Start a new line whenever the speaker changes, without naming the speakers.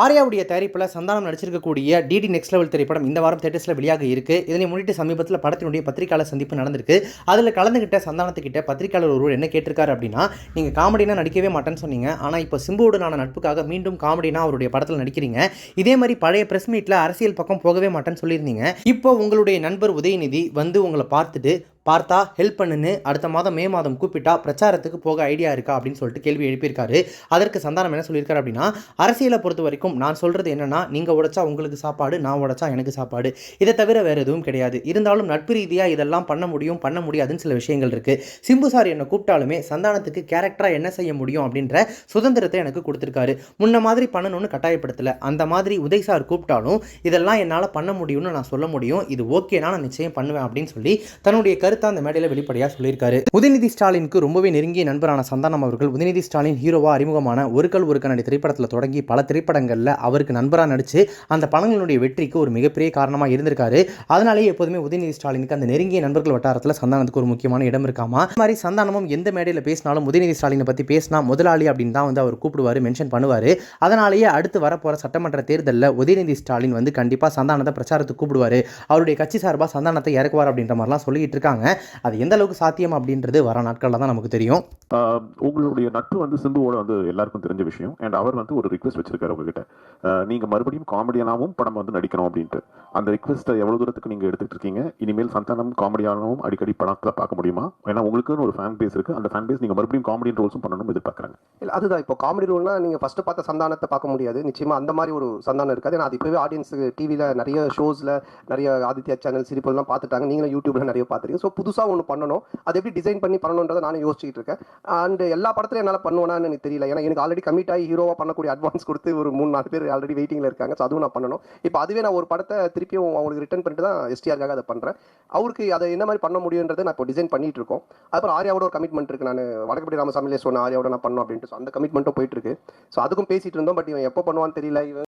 ஆர்யாவுடைய தயாரிப்பில் சந்தானம் நடிச்சிருக்கக்கூடிய DD next level திரைப்படம் இந்த வாரம் தேட்டர்ஸில் வெளியாக இருக்கு. இதனை முன்னிட்டு சமீபத்தில் படத்தினுடைய பத்திரிகையாளர் சந்திப்பு நடந்திருக்கு. அதில் கலந்துகிட்ட சந்தானத்துக்கிட்ட பத்திரிகையாளர் ஒருவர் என்ன கேட்டிருக்காரு அப்படின்னா நீங்கள் காமெடினா நடிக்கவே மாட்டேன்னு சொன்னீங்க. ஆனால் இப்போ சிம்புவுடனான நட்புக்காக மீண்டும் காமெடினா அவருடைய படத்தில் நடிக்கிறீங்க. இதே மாதிரி பழைய ப்ரெஸ் மீட்டில் அரசியல் பக்கம் போகவே மாட்டேன்னு சொல்லியிருந்தீங்க. இப்போ உங்களுடைய நண்பர் உதயநிதி வந்து உங்களை பார்த்துட்டு பார்த்தா ஹெல்ப் பண்ணுன்னு அடுத்த மாதம் மே மாதம் கூப்பிட்டா பிரச்சாரத்துக்கு போக ஐடியா இருக்கா அப்படின்னு சொல்லிட்டு கேள்வி எழுப்பியிருக்காரு. அதற்கு சந்தானம் என்ன சொல்லியிருக்காரு அப்படின்னா அரசியலை பொறுத்த வரைக்கும் நான் சொல்கிறது என்னன்னா நீங்கள் உடைச்சா உங்களுக்கு சாப்பாடு நான் உடைச்சா எனக்கு சாப்பாடு. இதை தவிர வேறு எதுவும் கிடையாது. இருந்தாலும் நட்பு ரீதியாக இதெல்லாம் பண்ண முடியும் பண்ண முடியாதுன்னு சில விஷயங்கள் இருக்குது சிம்பு சார் என்னை கூப்பிட்டாலுமே சந்தானத்துக்கு கேரக்டராக என்ன செய்ய முடியும் அப்படின்ற சுதந்திரத்தை எனக்கு கொடுத்துருக்காரு. முன்ன மாதிரி பண்ணணும்னு கட்டாயப்படுத்தலை. அந்த மாதிரி உதய் சார் கூப்பிட்டாலும் இதெல்லாம் என்னால் பண்ண முடியும்னு நான் சொல்ல முடியும். இது ஓகேனா நான் நிச்சயம் பண்ணுவேன் அப்படின்னு சொல்லி தன்னுடைய கருத்து அந்த மேடையில் வெளிப்படையாக சொல்லியிருக்காரு. உதயநிதி ஸ்டாலினுக்கு ரொம்பவே நெருங்கிய நண்பரான சந்தானம் அவர்கள் உதயநிதி ஸ்டாலின் ஹீரோவா அறிமுகமான ஒரு கல் ஒரு கண்ணாடி திரைப்படத்தில் தொடங்கி பல திரைப்படங்களில் அவருக்கு நண்பராக நடித்து அந்த படங்களுடைய வெற்றிக்கு ஒரு மிகப்பெரிய காரணமாக இருந்திருக்காரு. அதனாலேயே எப்போதுமே உதயநிதி ஸ்டாலினுக்கு அந்த நெருங்கிய நண்பர்கள் வட்டாரத்தில் சந்தானத்துக்கு ஒரு முக்கியமான இடம் இருக்காமா? அது மாதிரி சந்தானமும் எந்த மேடையில் பேசினாலும் உதயநிதி ஸ்டாலினை பற்றி பேசினா முதலாளி அப்படின்னு தான் வந்து அவர் கூப்பிடுவார் மென்ஷன் பண்ணுவார். அதனாலேயே அடுத்து வரப்போகிற சட்டமன்ற தேர்தலில் உதயநிதி ஸ்டாலின் வந்து கண்டிப்பாக சந்தானத்தை பிரச்சாரத்துக்கு கூப்பிடுவார். அவருடைய கட்சி சார்பாக சந்தானத்தை இறக்குவார் அப்படின்ற மாதிரிலாம் சொல்லிட்டு இருக்காங்க. அது எந்த அளவுக்கு சாத்தியம் அப்படின்றது வர நாட்களில் தான் நமக்கு தெரியும்.
உங்களுடைய நட்பு வந்து சிம்புவோட வந்து எல்லாருக்கும் தெரிஞ்ச விஷயம். அண்ட் அவர் வந்து ஒரு ரிக்வெஸ்ட் வச்சிருக்காரு உங்ககிட்ட. ஆஹ் நீங்க மறுபடியும் காமெடியனாவும் படம் வந்து நடிக்கணும் அப்படின்ட்டு. அந்த ரிக்வெஸ்ட்டை எவ்வளவு தூரத்துக்கு நீங்க எடுத்துட்டு இருக்கீங்க? இனிமேல் சந்தானம் காமெடியானவும் அடிக்கடி படத்துல பார்க்க முடியுமா? ஏன்னா உங்களுக்குன்னு ஒரு ஃபேன் பேஸ் இருக்கு. அந்த ஃபேன் பேஸ் நீங்க மறுபடியும் காமெடியன் ரோல்ஸும் பண்ணணும்னு எதிர்பார்க்கறாங்க.
இல்ல அதுதான். இப்போ காமெடி ரோல்னா நீங்க ஃபர்ஸ்ட் பார்த்த சந்தானத்தை பார்க்க முடியாது. நிச்சயமா அந்த மாதிரி ஒரு சந்தானம் இருக்காது. ஏன்னா அது இப்பவே ஆடியன்ஸுக்கு டிவியில் நிறைய ஷோஸ்ல நிறைய ஆதித்யா சேனல் சிரிப்பெல்லாம் பார்த்துட்டாங்க. நீங்களும் யூடியூப்ல நிறைய பார்த்துருக்கீங்க. ஸோ புதுசாக ஒன்று பண்ணணும். அது எப்படி டிசைன் பண்ணி பண்ணணுன்றதை நானும் யோசிச்சுட்டு இருக்கேன். அண்ட் எல்லா படத்துலையும் என்னால் பண்ணுவேனான்னு எனக்கு தெரியல. ஏன்னா எனக்கு ஆல்ரெடி கமிட் ஆகி ஹீரோவாக பண்ணக்கூடிய அட்வான்ஸ் கொடுத்து ஒரு மூணு நாலு பேர் ஆல்ரெடி வெயிட்டிங்கில் இருக்காங்க. ஸோ அதுவும் நான் பண்ணணும். இப்போ அதுவே நான் ஒரு படத்தை திருப்பியும் அவங்களுக்கு ரிட்டர்ன் பண்ணிட்டு தான் எஸ்டிஆருக்காக அதை பண்ணுறேன் அவருக்கு அதை என்ன மாதிரி பண்ண முடியுன்றதை நான் இப்போ டிசைன் பண்ணிட்டு இருக்கோம். அப்புறம் ஆர்யாவோட ஒரு கமிட்மெண்ட் இருக்கு. நான் வடக்கப்படி ராமசாமிலே சொன்ன ஆர்யாவோட நான் பண்ணணும் அப்படின்ட்டு. ஸோ அந்த கமிட்மெண்ட்டும் போயிட்டு இருக்கு. ஸோ அதுக்கும் பேசிட்டு இருந்தோம். பட் இவன் எப்போ பண்ணுவான்னு தெரியல. இவன்